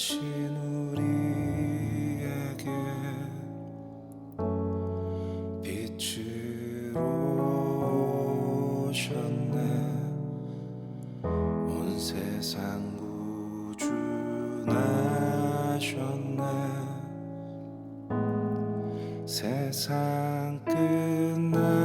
갇힌 우리에게 빛을 오셨네. 온 세상 구주 나셨네. 세상 끝날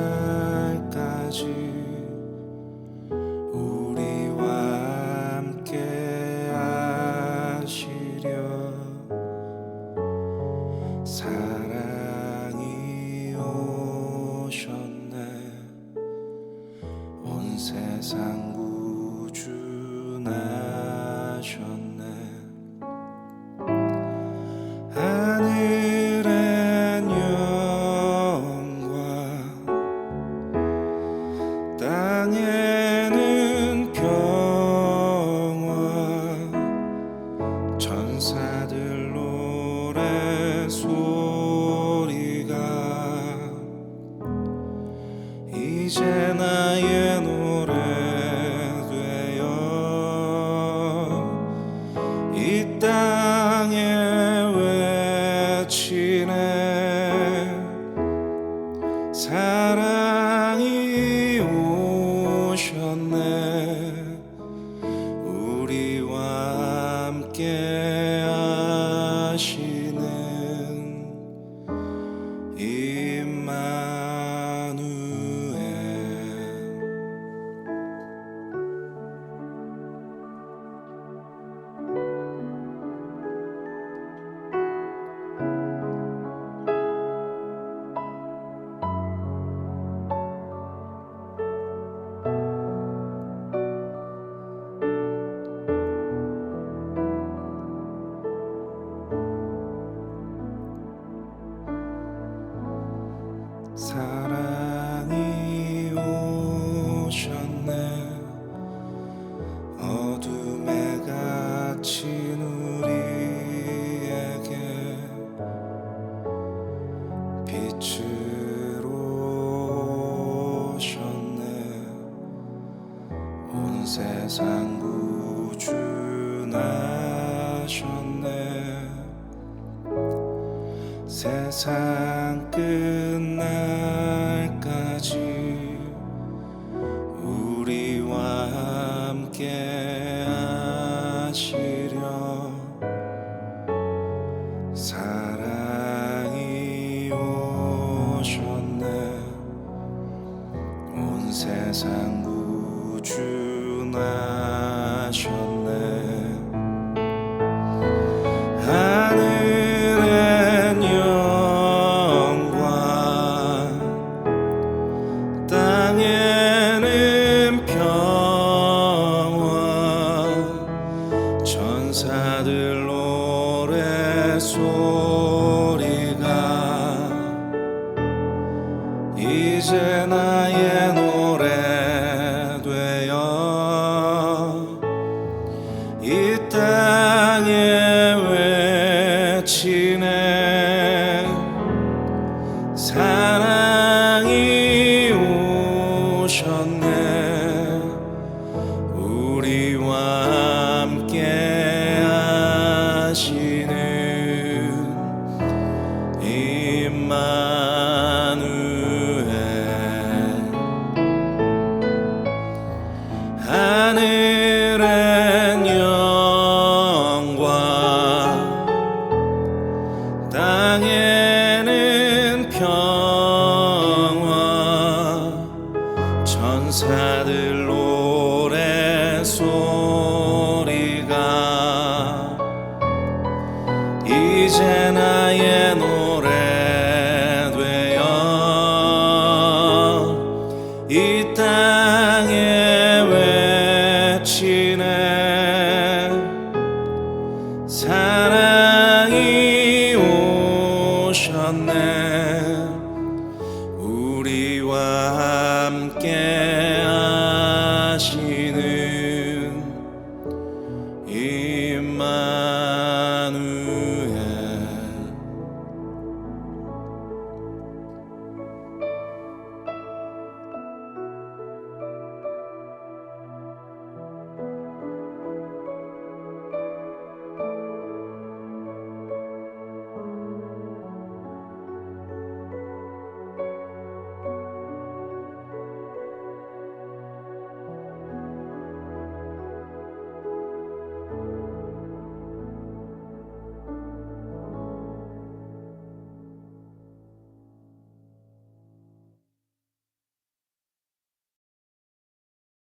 사랑이 오셨네. 온 세상 구주 나셨 이제 나 사랑이 오셨네. 어둠에 갇힌 우리에게 빛을 오셨네. 온 세상 구주 나셨네 세상 끝날까지 우리와 함께 하시려 사랑이 오셨네. 온 세상 구주 나 이제 나의 노래 되어 이 땅에 외치네. 사랑 하늘엔 영광. 땅에는 평화. 천사들 사랑.